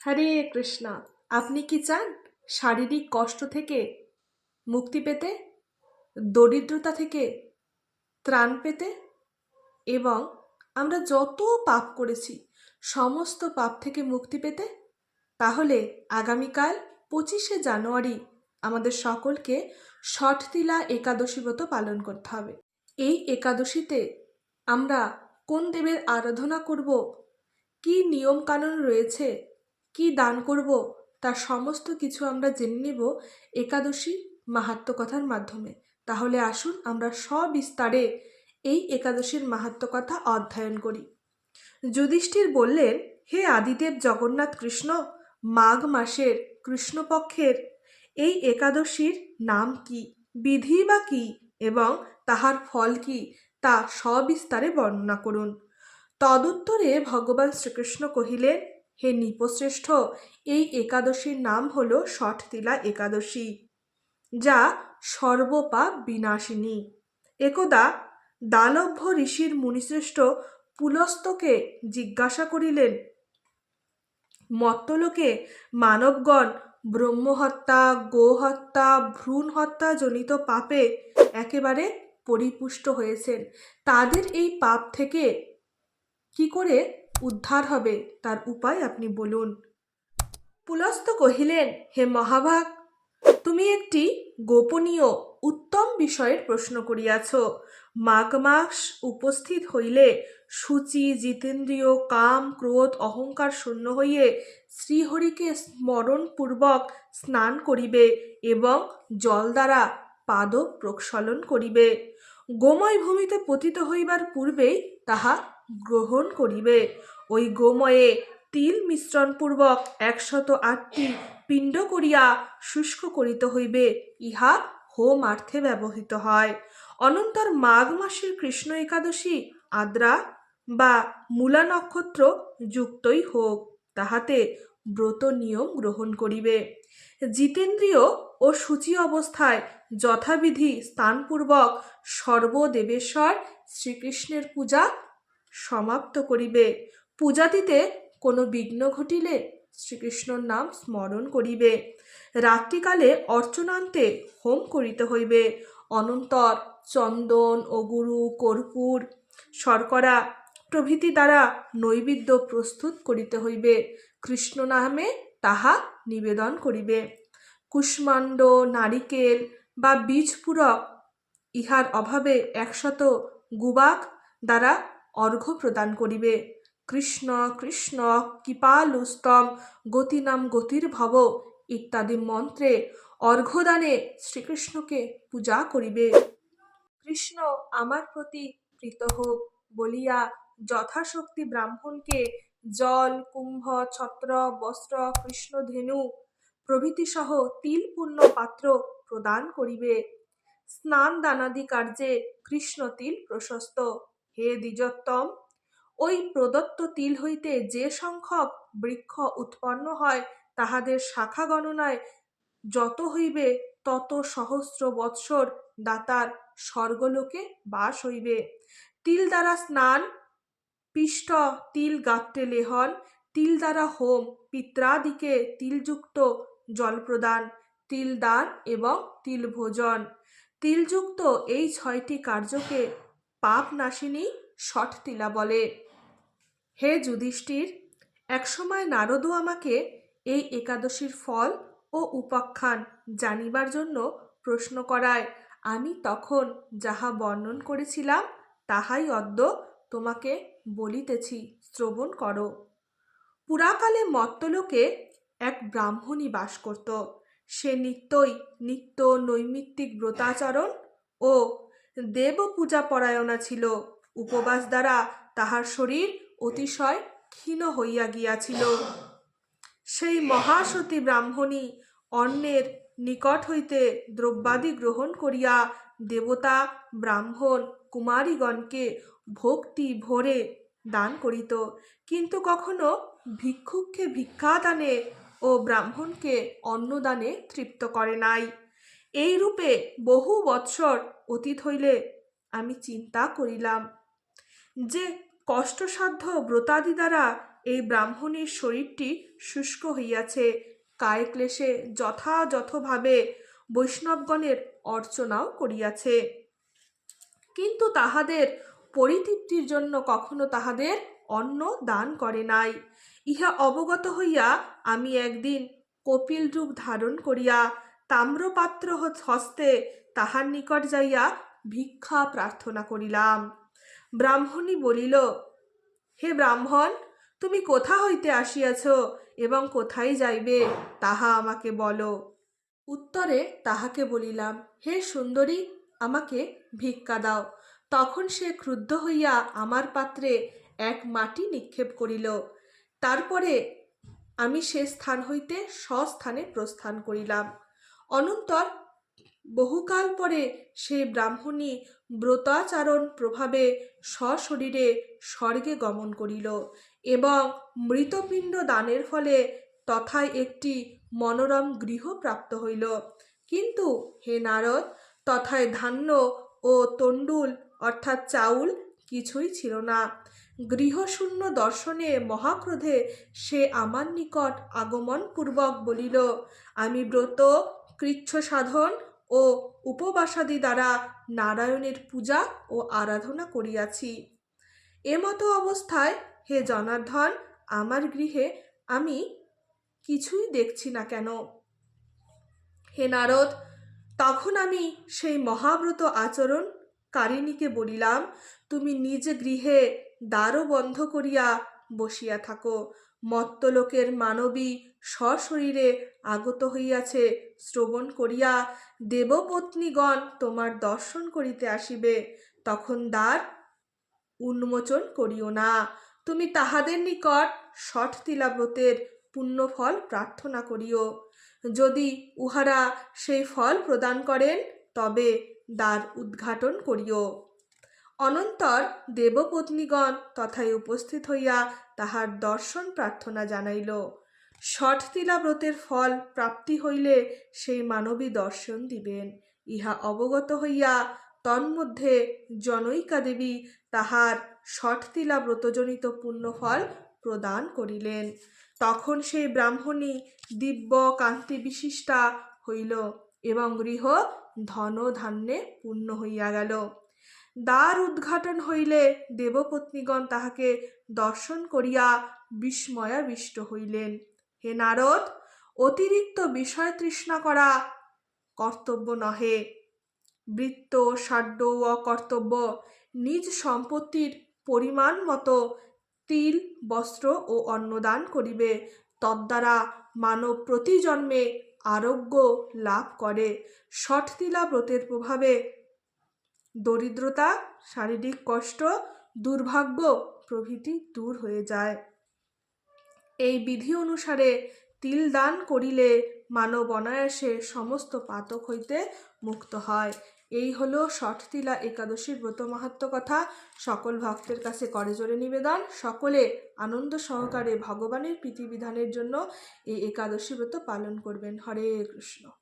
হরে কৃষ্ণা, আপনি কি চান শারীরিক কষ্ট থেকে মুক্তি পেতে, দরিদ্রতা থেকে ত্রাণ পেতে? এবং আমরা যত পাপ করেছি, সমস্ত পাপ থেকে মুক্তি পেতে? তাহলে আগামীকাল পঁচিশে জানুয়ারি আমাদের সকলকে ষটতিলা একাদশী ব্রত পালন করতে হবে। এই একাদশীতে আমরা কোন দেবের আরাধনা করব, কি নিয়ম কানুন রয়েছে কি দান করব, তার সমস্ত কিছু আমরা জেনে নেব একাদশী মাহাত্ম কথার মাধ্যমে। তাহলে আসুন আমরা সবিস্তারে এই একাদশীর মাহাত্ম কথা অধ্যয়ন করি। যুধিষ্ঠির বললেন, হে আদিদেব জগন্নাথ কৃষ্ণ, মাঘ মাসের কৃষ্ণপক্ষের এই একাদশীর নাম কি, বিধি বা কি, এবং তাহার ফল কি, তা সবিস্তারে বর্ণনা করুন। তদুত্তরে ভগবান শ্রীকৃষ্ণ কহিলেন হে নৃপশ্রেষ্ঠ, এই একাদশীর নাম হল ষটতিলা একাদশী। যা সর্বপাপ বিনাশিনী। একদা দালভ্য ঋষির মুনিশ্রেষ্ঠ পুলস্তকে জিজ্ঞাসা করিলেন, মত্তলোকে মানবগণ ব্রহ্মহত্যা, গোহত্যা ভ্রূণ হত্যা জনিত পাপে একেবারে পরিপুষ্ট হয়েছেন। তাদের এই পাপ থেকে কি করে উদ্ধার হবে, তার উপায় আপনি বলুন। পুলস্ত কহিলেন, হে মহাভাগ, তুমি একটি গোপনীয়, উত্তম বিষয়ের প্রশ্ন করিয়াছ। মাঘ মাস উপস্থিত হইলে সূচি, জিতেন্দ্রীয়, কাম, ক্রোধ, অহংকার শূন্য হইয়ে শ্রীহরিকে স্মরণপূর্বক স্নান করিবে এবং জল দ্বারা পাদ প্রক্ষালন করিবে। গোময় ভূমিতে পতিত হইবার পূর্বেই তাহা গ্রহণ করিবে। ওই গোময়ে তিল মিশ্রণপূর্বক একশত আটটি পিণ্ড করিয়া শুষ্ক করিতে হইবে। ইহা হোমার্থে ব্যবহৃত হয়। অনন্তর মাঘ মাসের কৃষ্ণ একাদশী, আদ্রা বা মূলা নক্ষত্র যুক্তই হোক, তাহাতে ব্রত নিয়ম গ্রহণ করিবে। জিতেন্দ্রীয় ও সূচি অবস্থায় যথাবিধি স্থানপূর্বক সর্বদেবেশ্বর শ্রীকৃষ্ণের পূজা সমাপ্ত করিবে। পূজাতিতে কোনো বিঘ্ন ঘটিলে শ্রীকৃষ্ণর নাম স্মরণ করিবে। রাত্রিকালে অর্চনান্তে হোম করিতে হইবে। অনন্তর চন্দন অগুরু কর্পূর, শর্করা প্রভৃতি দ্বারা নৈবেদ্য প্রস্তুত করিতে হইবে। কৃষ্ণ নামে তাহা নিবেদন করিবে। কুষ্মাণ্ড, নারিকেল বা বীজপূরক ইহার অভাবে একশত গুবাক দ্বারা অর্ঘ্য প্রদান করিবে। কৃষ্ণ কৃষ্ণ, কৃপালুস্তম, গতিনাম গতির ভব ইত্যাদি মন্ত্রে অর্ঘ্যদানে শ্রীকৃষ্ণকে পূজা করিবে। কৃষ্ণ, আমার প্রতি প্রীত হোক বলিয়া যথাশক্তি ব্রাহ্মণকে জল, কুম্ভ, ছত্র, বস্ত্র কৃষ্ণধেনু প্রভৃতি সহ তিলপূর্ণ পাত্র প্রদান করিবে। স্নান দানাদি কার্যে কৃষ্ণ তিল প্রশস্ত। হে দ্বিজোত্তম, ওই প্রদত্ত তিল হইতে যে সংখ্যক বৃক্ষ উৎপন্ন হয়, তাহাদের শাখা গণনায় যত হইবে, তত সহস্র বৎসর দাতার স্বর্গলোকে বাস হইবে। তিল দ্বারা স্নান, পিষ্ট তিল গাত্রে লেহন, তিল দ্বারা হোম, পিত্রাদিকে তিলযুক্ত জল প্রদান তিল দান এবং তিল ভোজন। তিলযুক্ত এই ছয়টি কার্যকে পাপ নাশিনী ষট তিলা বলে। হে যুধিষ্ঠির, একসময় নারদও আমাকে এই একাদশীর ফল ও উপাখ্যান জানিবার জন্য প্রশ্ন করায়। আমি তখন যাহা বর্ণন করেছিলাম, তাহাই অদ্য তোমাকে বলিতেছি, শ্রবণ করো। পুরাকালে মত্তলোকে এক ব্রাহ্মণী বাস করত। সে নিত্যই নিত্য নৈমিত্তিক ব্রতাচরণ ও দেব পূজা পরায়ণা ছিল। উপবাস দ্বারা তাহার শরীর অতিশয় ক্ষীণ হইয়া গিয়াছিল। সেই মহাসতী ব্রাহ্মণী অন্যের নিকট হইতে দ্রব্যাদি গ্রহণ করিয়া দেবতা, ব্রাহ্মণ, কুমারীগণকে ভক্তি ভরে দান করিত। কিন্তু কখনো ভিক্ষুককে ভিক্ষাদানে ও ব্রাহ্মণকে অন্নদানে তৃপ্ত করে নাই। এই রূপে বহু বৎসর অতীত হইলে আমি চিন্তা করিলাম যে কষ্টসাধ্য ব্রতাদি দ্বারা এই ব্রাহ্মণীর শরীরটি শুষ্ক হইয়াছে কায় ক্লেশে যথাযথভাবে বৈষ্ণবগণের অর্চনাও করিয়াছে। কিন্তু তাহাদের পরিতৃপ্তির জন্য কখনো তাহাদের অন্ন দান করে নাই। ইহা অবগত হইয়া আমি একদিন কপিল রূপ ধারণ করিয়া তাম্রপাত্র হস্তে তাহার নিকট যাইয়া ভিক্ষা প্রার্থনা করিলাম। ব্রাহ্মণী বলিল, হে ব্রাহ্মণ, তুমি কোথা হইতে আসিয়াছ এবং কোথায় যাইবে তাহা আমাকে বলো। উত্তরে তাহাকে বলিলাম, হে সুন্দরী, আমাকে ভিক্ষা দাও। তখন সে ক্রুদ্ধ হইয়া আমার পাত্রে এক মাটি নিক্ষেপ করিল। তারপরে আমি সে স্থান হইতে স্বস্থানে প্রস্থান করিলাম। অনন্তর বহুকাল পরে সে ব্রাহ্মণী ব্রতাচারণ প্রভাবে সশরীরে স্বর্গে গমন করিল এবং মৃতপিণ্ড দানের ফলে তথায় একটি মনোরম গৃহ প্রাপ্ত হইল। কিন্তু হে নারদ, তথায় ধান্য ও তণ্ডুল অর্থাৎ চাউল কিছুই ছিল না। গৃহশূন্য দর্শনে মহাক্রোধে সে আমার নিকট আগমনপূর্বক বলিল, আমি ব্রত কৃচ্ছ সাধন ও উপবাসাদি দ্বারা নারায়ণের পূজা ও আরাধনা করিয়াছি। এমতো অবস্থায়, হে জনার্ধন আমার গৃহে আমি কিছুই দেখছি না কেন? হে নারদ, তখন আমি সেই মহাব্রত আচরণ কারিণীকে বলিলাম, তুমি নিজ গৃহে দ্বারও বন্ধ করিয়া বসিয়া থাকো। মত্তলোকের মানবী সশরীরে আগত হইয়াছে, শ্রবণ করিয়া দেবপত্নীগণ তোমার দর্শন করিতে আসিবে, তখন দ্বার উন্মোচন করিও না। তুমি তাহাদের নিকট ষট তিলাব্রতের পুণ্যফল প্রার্থনা করিও। যদি উহারা সেই ফল প্রদান করেন, তবে দ্বার উদ্ঘাটন করিও। অনন্তর দেবপত্নীগণ তথায় উপস্থিত হইয়া তাহার দর্শন প্রার্থনা জানাইল। ষটতিলা ব্রতের ফল প্রাপ্তি হইলে সেই মানবী দর্শন দিবেন। ইহা অবগত হইয়া তন্মধ্যে জনৈকা দেবী তাহার ষটতিলা ব্রতজনিত পুণ্যফল প্রদান করিলেন। তখন সেই ব্রাহ্মণী দিব্য কান্তি বিশিষ্টা হইল এবং গৃহ ধন ধান্যে পূর্ণ হইয়া গেল। দ্বার উদ্ঘাটন হইলে দেবপত্নীগণ তাহাকে দর্শন করিয়া বিস্ময়াবিষ্ট হইলেন। হে নারদ, অতিরিক্ত বিষয় তৃষ্ণা করা কর্তব্য নহে। বৃত্ত ষাড্য ও অকর্তব্য নিজ সম্পত্তির পরিমাণ মতো তিল, বস্ত্র ও অন্নদান করিবে, তদ্বারা মানব প্রতি জন্মে আরোগ্য লাভ করে। ষটতিলা ব্রতের প্রভাবে দরিদ্রতা, শারীরিক কষ্ট, দুর্ভাগ্য প্রভৃতি দূর হয়ে যায়। এই বিধি অনুসারে তিল দান করিলে মানব অনায়াসে সমস্ত পাতক হইতে মুক্ত হয়। এই হলো ষটতিলা একাদশীর ব্রত মাহাত্ম কথা। সকল ভক্তের কাছে করজোরে নিবেদন। সকলে আনন্দ সহকারে ভগবানের প্রীতিবিধানের জন্য এই একাদশী ব্রত পালন করবেন। হরে কৃষ্ণ।